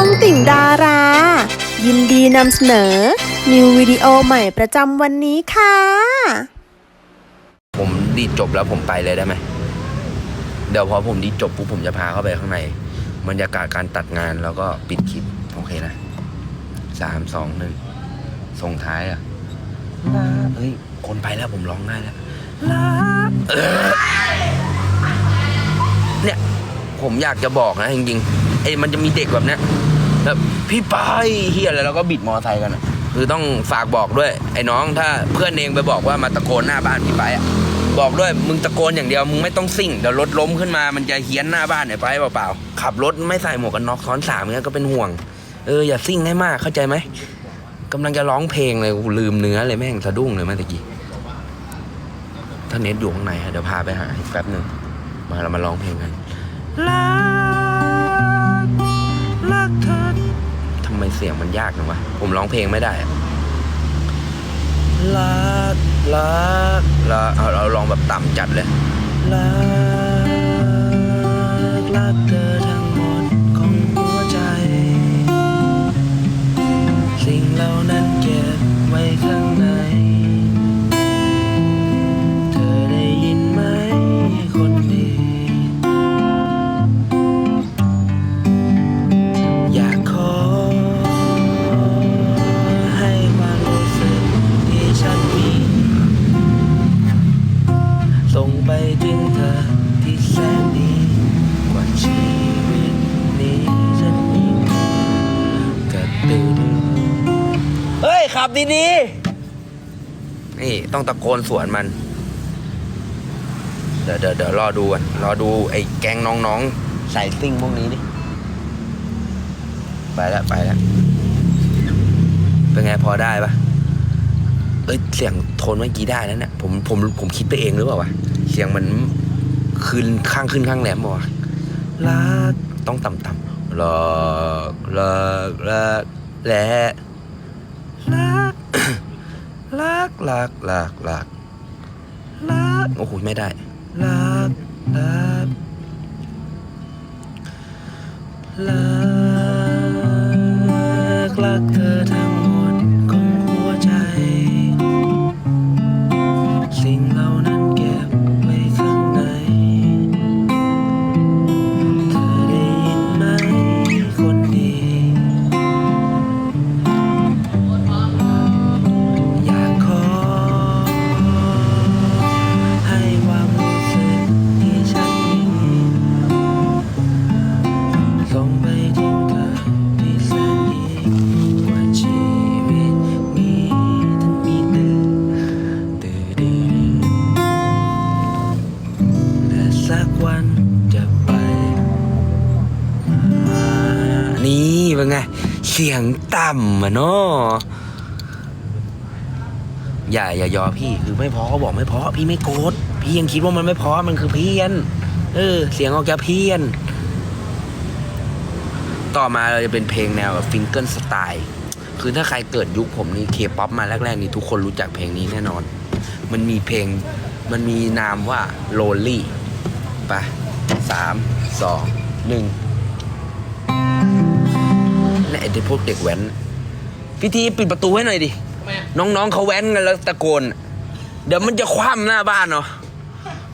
องติ่งดารา ยินดีนำเสนอ นิววิดีโอใหม่ประจำวันนี้ค่ะ ผมดีดจบแล้วผมไปเลยได้ไหม เดี๋ยวพอผมดีดจบปุ๊บผมจะพาเข้าไปข้างในบรรยากาศการตัดงานแล้วก็ปิดคลิป โอเคนะสามสองหนึ่งส่งท้ายอะลาเฮ้ย คนไปแล้วผมร้องได้แล้วลาเออเนี่ย ผมอยากจะบอกนะจริงๆ ไอ้มันจะมีเด็กแบบเนี้ยแบบพี่ไปเฮียอะไรแล้วก็บิดมอไซค์กันอะคือต้องฝากบอกด้วย ไอ้น้องถ้าเพื่อนเองไปบอกว่ามาตะโกนหน้าบ้านพี่ไปอะบอกด้วยมึงตะโกนอย่างเดียวมึงไม่ต้องซิ่งเดี๋ยวรถล้มขึ้นมามันจะเฮี้ยนหน้าบ้านเนี่ยไปเปล่าๆขับรถไม่ใส่หมวกกันน็อกซ้อนสามเงี้ยก็เป็นห่วงเอออย่าซิ่งให้มากเข้าใจไหมกำลังจะร้องเพลงเลยลืมเนื้อเลยแม่งสะดุ้งเลยเมื่อกี้ถ้าเน็ตอยู่ข้างในเดี๋ยวพาไปหาแป๊บหนึ่งมาเรามาร้องเพลงกัน ไมเสียงมันยากหนวะ ผมร้องเพลงไม่ได้อะรักรักเอาเราลองแบบต่ำจัดเลยรักรักเธอทั้งหมดของหัวใจ สิ่งเหล่านั้นเก็บไว้ข้างใน บดีๆ นี่ต้องตะโกนสวนมัน เดี๋ยวเดี๋ยวเดี๋ยวรอดูกันรอดูไอ้แก๊งน้องๆ ใส่ซิ่งพวกนี้ดิ ไปแล้วไปแล้ว เป็นไงพอได้ปะเอ้ยเสียงโทนเมื่อกี้ได้แล้วเนี่ยผมผมผมคิดไปเองหรือเปล่าวะ เสียงมันขึ้นข้างขึ้นข้างแหลมบอกว่าวะรักต้องต่ำต่ำๆรักรักรักและรัก รักรักรักรักรักโอ้โหไม่ได้รักรักรักรักเธอ สียงต่ำอะเนาะอย่าอย่ายอพี่คือไม่พอก็บอกไม่พอพี่ไม่โกรธพี่ยังคิดว่ามันไม่พอมันคือเพี้ยน เออ เสียงออกจะเพี้ยน ต่อมาเราจะเป็นเพลงแนวแบบฟิงเกิลสไตล์คือถ้าใครเกิดยุคผมนี่เคป๊อปมาแรกๆนี่ทุกคนรู้จักเพลงนี้แน่นอน มันมีเพลงมันมีนามว่าโลลี่ไปสามสองหนึ่ง ไอ้เด็กพวกเด็กแว้นพิธีปิดประตูให้หน่อยดิน้องๆเขาแว้นกันแล้วตะโกน เดี๋ยวมันจะคว่ำหน้าบ้านเนาะ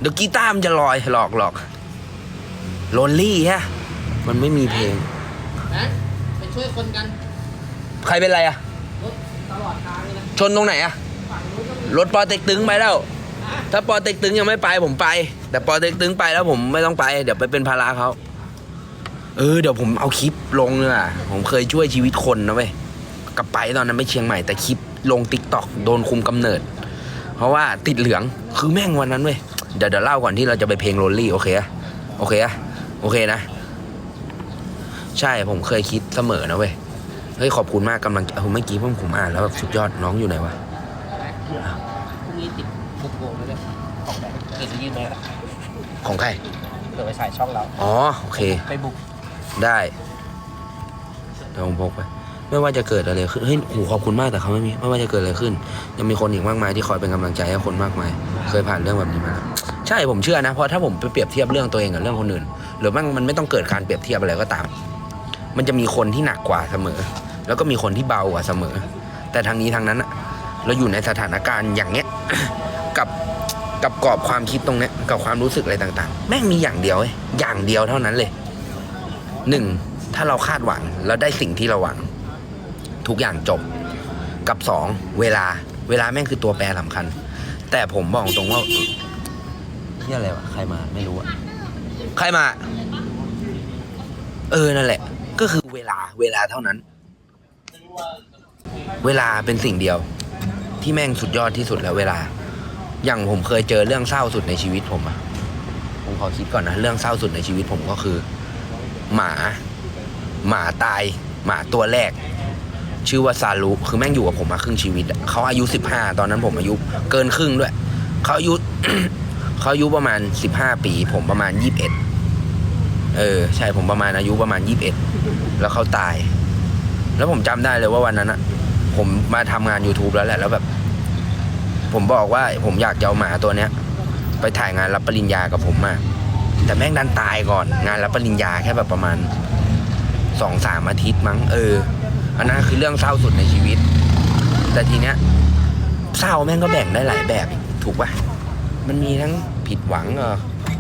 เดี๋ยวกีตาร์มันจะลอยหลอกหลอกโลลี่ฮะ มันไม่มีเพลง นะไปช่วยคนกัน ใครเป็นไรอะรถตลอดทางเลยนะ ชนตรงไหนอะฝั่งนู้นก็มีรถปอเต็กตึงไปแล้วถ้าปอเต็กตึงยังไม่ไปผมไป แต่ปอเต็กตึงไปแล้วผมไม่ต้องไป เดี๋ยวไปเป็นภาระเขา เออเดี๋ยวผมเอาคลิปลงเนี่ยผมเคยช่วยชีวิตคนนะเว้ยกลับไปตอนนั้นไม่เชียงใหม่แต่คลิปลงติ๊กต็อกโดนคุมกำเนิด เพราะว่าติดเหลืองคือแม่งวันนั้นเว้ยเดี๋ยวเดี๋ยวเล่าก่อนที่เราจะไปเพลงโรลลี่โอเคอะโอเคอะโอเคนะ ใช่ผมเคยคิดเสมอนะเว้ยเฮ้ยขอบคุณมากกำลังใจเออเมื่อกี้ผมผมอ่านแล้วแบบสุดยอดน้องอยู่ไหนวะพรุ่งนี้ติดบุกโกงเลยเนี่ยของแบบเกิดจะยื่นไหมล่ะของใครเกิดไปถ่ายช่องเราอ๋อโอเคไปบุก ได้เดี๋ยวผมพกไปไม่ว่าจะเกิดอะไรขึ้นเฮ้ยโหขอบคุณมากแต่เขาไม่มีไม่ว่าจะเกิดอะไรขึ้น ยังมีคนอีกมากมายที่คอยเป็นกำลังใจให้คนมากมาย เคยผ่านเรื่องแบบนี้มาใช่ผมเชื่อนะเพราะถ้าผมไปเปรียบเทียบเรื่องตัวเองกับเรื่องคนอื่น หรือมันมันไม่ต้องเกิดการเปรียบเทียบอะไรก็ตาม มันจะมีคนที่หนักกว่าเสมอ แล้วก็มีคนที่เบากว่าเสมอ แต่ทางนี้ทางนั้นเราอยู่ในสถานการณ์อย่างเนี้ยกับกับกรอบความคิดตรงเนี้ยกับความรู้สึกอะไรต่าง ๆ แม่งมีอย่างเดียวเว้ยอย่างเดียวเท่านั้นเลย หนึ่งถ้าเราคาดหวังแล้วได้สิ่งที่เราหวัง ทุกอย่างจบ กับสองเวลาเวลาแม่งคือตัวแปรสำคัญ แต่ผมบอกตรงว่าที่อะไรวะใครมาไม่รู้อะใครมา เออนั่นแหละ ก็คือเวลาเวลาเท่านั้น เวลาเป็นสิ่งเดียว ที่แม่งสุดยอดที่สุดแล้วเวลา อย่างผมเคยเจอเรื่องเศร้าสุดในชีวิตผมอะผมขอคิดก่อนนะ เรื่องเศร้าสุดในชีวิตผมก็คือ หมา หมาตาย หมาตัวแรก ชื่อว่าซารุคือแม่งอยู่กับผมมาครึ่งชีวิตเขาอายุสิบห้าตอนนั้นผมอายุเกินครึ่งด้วยเขาอายุเขาอายุประมาณสิบห้าปี ผมประมาณยี่สิบเอ็ดเออ ใช่ผมประมาณอายุประมาณยี่สิบเอ็ดแล้วเขาตาย แล้วผมจำได้เลยว่าวันนั้นอะผมมาทำงาน YouTube แล้วแหละแล้วแบบ ผมบอกว่าผมอยากจะเอาหมาตัวเนี้ย ไปถ่ายงานรับปริญญากับผมมา แต่แม่งดันตายก่อน งานรับปริญญาแค่แบบประมาณสองสามอาทิตย์มั้งเออ อันนั้นคือเรื่องเศร้าสุดในชีวิต แต่ทีเนี้ยเศร้าแม่งก็แบ่งได้หลายแบบถูกปะมันมีทั้งผิดหวังเออ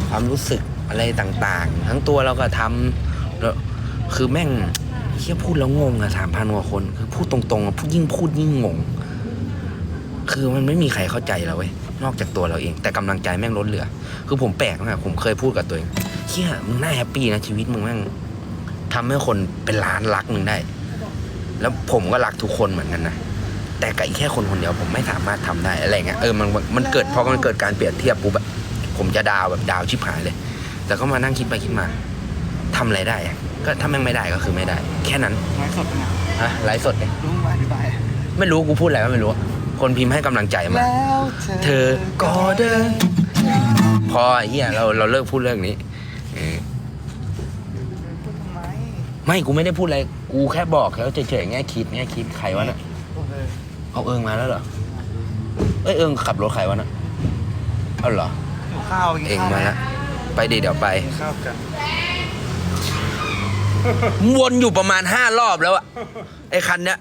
ความรู้สึกอะไรต่างๆ ทั้งตัวเราก็ทำแล้วคือแม่งเฮียพูดแล้วงงอะสามพันกว่าคน คือพูดตรงๆอะพูดยิ่งพูดยิ่งงง คือมันไม่มีใครเข้าใจเราเว้ยนอกจากตัวเราเอง แต่กำลังใจแม่งล้นเหลือ คือผมแปลกมากผมเคยพูดกับตัวเองเฮียมึงน่าแฮปปี้นะชีวิตมึงแม่งทำให้คนเป็นล้านรักมึงได้ แล้วผมก็รักทุกคนเหมือนกันนะแต่กับอีกแค่คนคนเดียวผมไม่สามารถทำได้อะไรเงี้ยเออมันมันเกิดพอมันเกิดการเปรียบเทียบปุ๊บอะผมจะดาวแบบดาวชิบหายเลย แต่ก็มานั่งคิดไปคิดมาทำอะไรได้อะก็ถ้าแม่งไม่ได้ก็คือไม่ได้ แค่นั้นไลฟ์สดเป็นไงฮะไลฟ์สดเนี่ยรู้ว่าอธิบายไม่รู้กูพูดอะไรก็ไม่รู้อะ คนพิมพ์ให้กำลังใจมา แล้วเธอก็เดิน พอไอ้เหี้ยเราเราเลิกพูดเรื่องนี้เออทำไมไม่กูไม่ได้พูดอะไร กูแค่บอกเขาเฉยๆแง่คิดแง่คิดใครวะน่ะเออเอาเอิงมาแล้วเหรอเอ้ยเอิงขับรถใครวะน่ะเอาเหรอ หิวข้าวกินเองข้าวมาแล้วไปดิเดี๋ยวไป กินข้าวกันวนอยู่ประมาณห้ารอบแล้วอะไอ้คันเนี้ย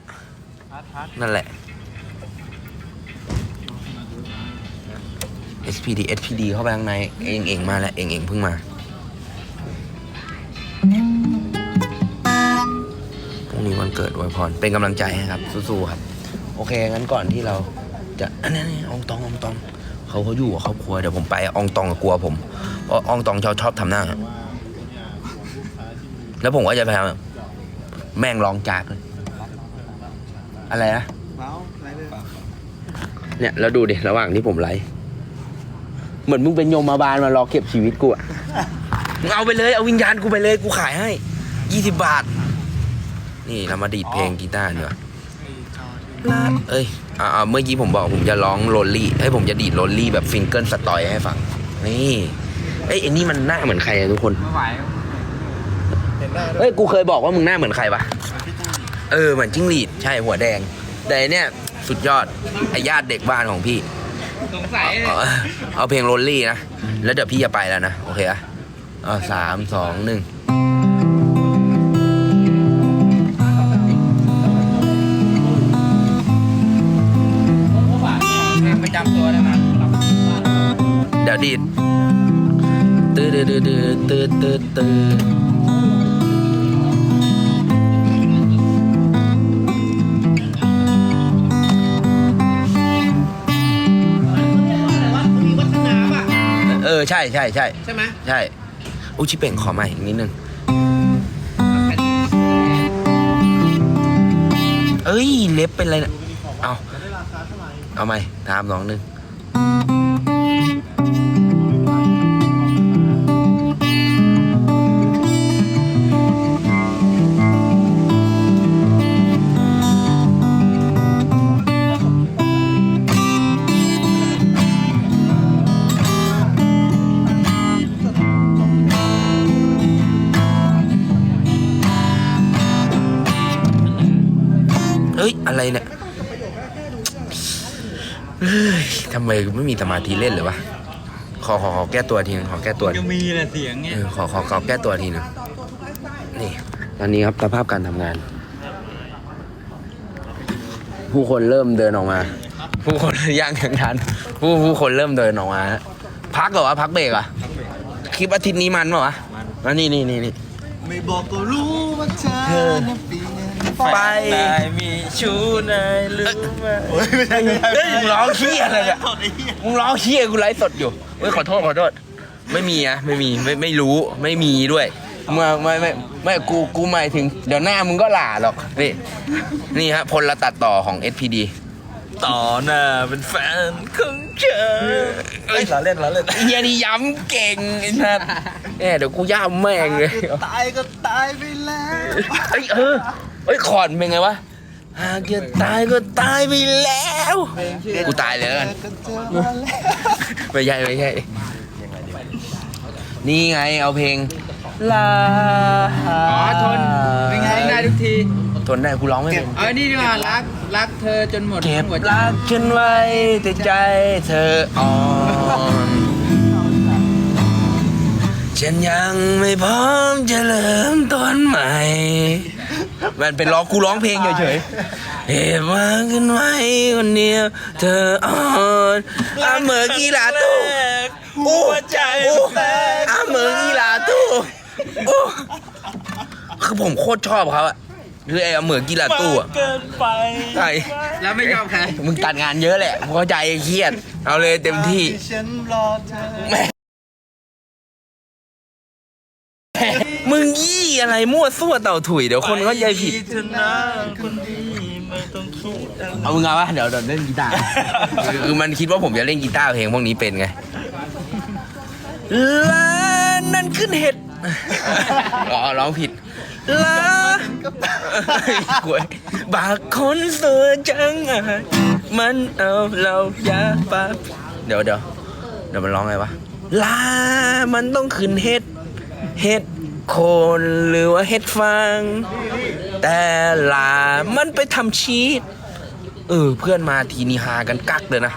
พัดพัดนั่นแหละ SPD SPD เข้าไปข้างใน เองเองมาแล้ว เองเองเพิ่งมา พรุ่งนี้วันเกิดอวยพร เป็นกำลังใจให้ครับ สู้ๆครับ โอเค งั้นก่อนที่เราจะอันนี้อองตองอองตอง เขาเขาอยู่กับครอบครัว เดี๋ยวผมไปอองตองกลัวผม เพราะอองตองชอบชอบทำหน้า แล้วผมก็จะพยายามแม่งร้องจากเลย อะไรนะเมาอะไรเลยเนี่ย แล้วดูดิ ระหว่างที่ผมไลฟ์ เหมือนมึงเป็นโยมมาบาลมารอเก็บชีวิตกูอะมึงเอาไปเลย เอาวิญญาณกูไปเลย กูขายให้ยี่สิบบาท นี่เรามาดีดเพลงกีตาร์เนีกว่ยเอ้ยอ่าเมื่อกี้ผมบอกผมจะร้องโรลลี่ให้ยผมจะดีดโรลลี่แบบฟิงเกิลสตอยให้ฟัง นี่เอ้ยไอ้นี่มันหน้าเหมือนใครอะทุกคนเห็นได้ยเอ้ยกูเคยบอกว่ามึงหน้าเหมือนใครปะเออเหมือนจิ้งหรีดใช่หัวแดง แต่อันเนี่ย สุดยอดไอญาติเด็กบ้านของพี่ สงสัยเอาเอาเพลงโรลลี่นะ แล้วเดี๋ยวพี่จะไปแล้วนะ โอเคอะเอาสามสองหนึ่งเพลงประจำตัวเลยนะเดี๋ยวดีดตื้อตื้อตื้อตื้อตื้อตื้อ เออใช่ใช่ใช่ใช่ไหมใช่อุยชิเป่งขอใหม่อีกนิดนึงเอ้ยเล็บเป็นไรเนี่ยเอาเอาไหมถามสองหนึ่ง อ้ยอะไรเนี่ยเฮ้ยทำไมไม่มีสมาธิเล่นเลยวะขอขอขอแก้ตัวทีนึงขอแก้ตัวจะมีแหละเสียงเนี่ยเออขอขอขอแก้ตัวทีนึงนี่ ตอนนี้ครับสภาพการทำงาน ผู้คนเริ่มเดินออกมา ผู้คนย่างอย่างทันผู้ผู้คนเริ่มเดินออกมา พักเหรอวะพักเบรกเหรอะคลิปอาทิตย์นี้มันเปล่าวะอันนี้นี่นี่นี่ไม่บอกก็รู้ว่าเธอนั้นเปลี่ยน ไปนายมีชู้นายรู้ไหมโอ้ยไม่ใช่ไม่ใช่เฮ้ยมึงร้องเขี้ยอะไรเนี่ยโทษไอ้เหี้ยมึงร้องเขี้ยกูไลฟ์สดอยู่เฮ้ยขอโทษขอโทษไม่มีอะไม่มีไม่ไม่รู้ไม่มีด้วยเมื่อไม่ไม่ไม่กูกูหมายถึง เดี๋ยวหน้ามึงก็หล่าหรอกนี่นี่ฮะพลตัดต่อของ SPD ต่อหน้าเป็นแฟนของเธอเอ้ยล้อเล่นล้อเล่นเฮียนี่ย้ำเก่งไอ้สัสแหมเดี๋ยวกูย่ำแม่งเลยตายก็ตายไปแล้วเอ้ยเออ เอ้ยคอร์ดเป็นไงวะหากจะตายก็ตายไปแล้ว กูตายเลยแล้วกันก็เจอมาแล้วไม่ใช่ไม่ใช่นี่ไงเอาเพลงลาอ๋อทนเป็นไงได้ทุกทีทนได้กูร้องไม่เป็นเอานี่ดีกว่ารักรักเธอจนหมดเก็บหัวใจรักฉันไว้แต่ใจเธออ่อนฉันยังไม่พร้อมจะเริ่มต้นใหม่ มันเป็นร้องกูร้องเพลงเฉยๆเห็บมาขึ้นไว้คนเดียวเธออ่อนอาเหมือกีฬาตู้หัวใจอาเหมือกีฬาตู้โอ้คือผมโคตรชอบเขาอะคือไอ้อาเหมือกีฬาตู้อะเกินไปใช่แล้วไม่ชอบใครมึงตัดงานเยอะแหละเข้าใจเครียด เอาเลยเต็มที่ ม่มึงยี่อะไรมั่วซั่วเต่าถุยเดี๋ยวคนเข้าใจผิด เธอนะคนดีไม่ต้องคิดอะไรเอามึงเอาวะเดี๋ยวเดี๋ยวเล่นกีตาร์คือคือมันคิดว่าผมจะเล่นกีตาร์เพลงพวกนี้เป็นไงลานั่นขึ้นเห็ดอ๋อร้องผิดลาหวยบากคนสวยจังอะมันเอาเรายาปาเดี๋ยวเดี๋ยวเดี๋ยวมันร้องไงวะลามันต้องขึ้นเห็ด เห็ดโคนหรือว่าเห็ดฟางแต่ลามันไปทำชีสเออเพื่อนมาทีนี้ฮากันกักเลยนะ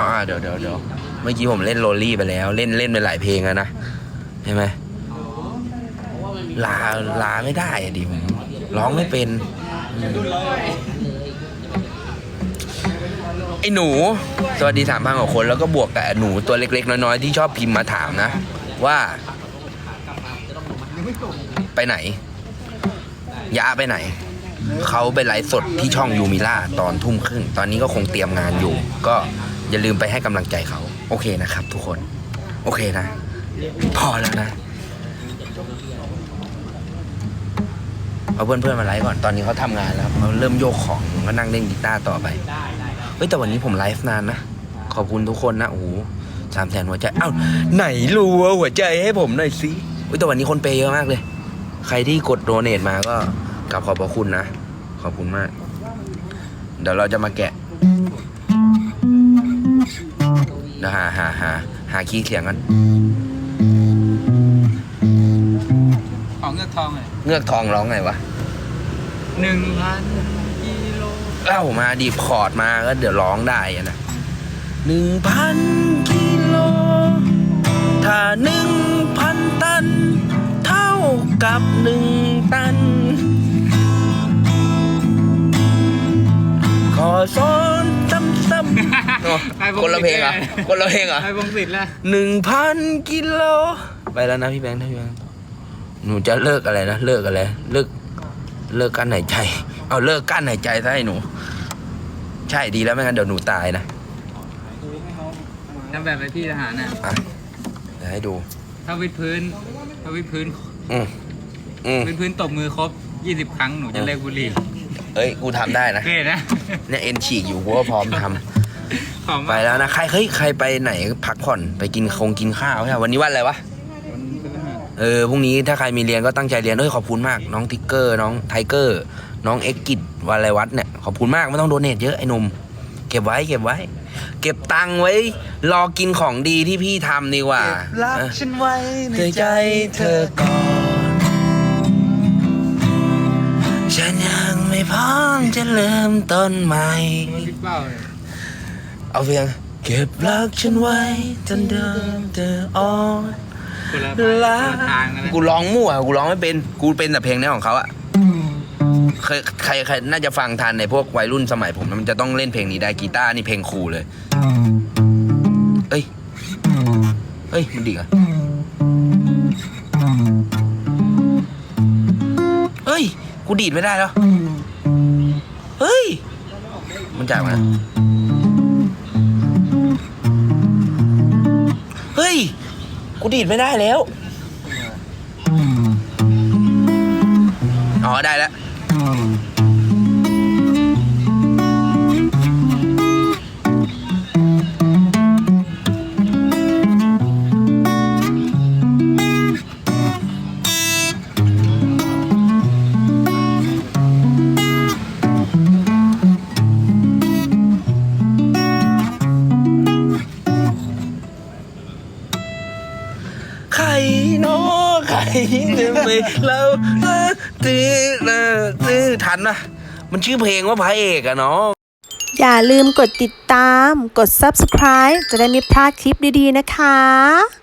อ่าเดี๋ยวเดี๋ยวเดี๋ยวเมื่อกี้ผมเล่นโรลลี่ไปแล้ว เล่นเล่นไปหลายเพลงแล้วนะใช่ไหมลาลาไม่ได้อะดิผมร้องไม่เป็นอไอ้หนู สวัสดีสามพันกว่าคนแล้วก็บวกกับหนูตัวเล็ก ๆ น้อย ๆ ที่ชอบพิมพ์มาถามนะ ว่า ไปไหนยาไปไหน เขาไปไลฟ์สดที่ช่องยูมิล่าตอนทุ่มครึ่ง ตอนนี้ก็คงเตรียมงานอยู่ ก็อย่าลืมไปให้กำลังใจเขา โอเคนะครับ ทุกคน โอเคนะ พอแล้วนะ เอาเพื่อนๆมาไลฟ์ก่อน ตอนนี้เขาทำงานแล้วเขาเริ่มโยกของก็นั่งเล่นกีตาร์ต่อไป เฮ้ยแต่วันนี้ผมไลฟ์นานนะ ขอบคุณทุกคนนะ โอ้โหสามแสนหัวใจ เอ้า ไหนรัวหัวใจให้ผมหน่อยสิ เฮ้ยแต่วันนี้คนเปย์เยอะมากเลย ใครที่กดโดเนทมาก็กลับขอบพระคุณนะ ขอบคุณมาก เดี๋ยวเราจะมาแกะเดี๋ยวหาหาหาหาคีย์เสียงกัน ของเงือกทองเลยเงือกทองร้องไงวะ หนึ่งพันกิโล เล่ามาดีคอร์ดมาก็เดี๋ยวร้องได้อะนะหนึ่งพัน ๆโอ้คนละเพลงเหรอคนละเพลงเหรอ ไอ้วงศิษย์ละหนึ่งพันกิโลไปแล้วนะพี่แบงค์นะพี่แบงค์หนูจะเลิกอะไรนะเลิกอะไรเลิกเลิกกั้นหายใจ เอาเลิกกั้นหายใจซะให้หนู ใช่ดีแล้วไม่งั้นเดี๋ยวหนูตายนะทำแบบไปพี่ทหารน่ะอะเดี๋ยวให้ดู ถ้าวิดพื้น ถ้าวิดพื้นอืมอืมวิดพื้นตบมือครบ 20 ครั้งหนูจะเลิกบุหรี่เอ้ยกูทำได้นะเกยนะ เนี่ยเอ็นฉีกอยู่กูก็พร้อมทำ ของไปแล้วนะใครเฮ้ยใครไปไหนพักผ่อนไปกินคงกินข้าวใช่ไหมวันนี้วันอะไรวะวันพฤหัสเออพรุ่งนี้ถ้าใครมีเรียนก็ตั้งใจเรียนเฮ้ยขอบคุณมาก น้องทิกเกอร์น้องไทเกอร์ น้องเอ็กกิจวาลวัฒน์เนี่ยขอบคุณมากไม่ต้องโดเนทเยอะไอ้หนุ่มเก็บไว้เก็บไว้ เก็บตังค์ไว้ รอกินของดีที่พี่ทำดีกว่า รักเออฉันไว้ในในใจเธอก่อน ฉันยังไม่พร้อมจะเริ่มต้นใหม่ มันพิดเป้าเลย เอาเพียงเก็บรักฉันไว้จนเดินเธออ่อนคนละลาคนละทางกันนะกูร้องมั่วกูร้องไม่เป็นกูเป็นแต่เพลงนี้ของเขาอะเคยใครใครน่าจะฟังทันในพวกวัยรุ่นสมัยผมนะมันจะต้องเล่นเพลงนี้ได้กีตาร์นี่เพลงครูเลย เอ้ยเอ้ยมันดีอะเฮ้ย กูดีดไม่ได้แล้ว เฮ้ย มันจายมา กูดีดไม่ได้แล้ว อ๋อ ได้แล้ว เราตื้อเออตื้อทันปะมันชื่อเพลงว่าพระเอกอะเนาะอย่าลืมกดติดตาม กด subscribe จะได้ไม่พลาดคลิปดีๆนะคะ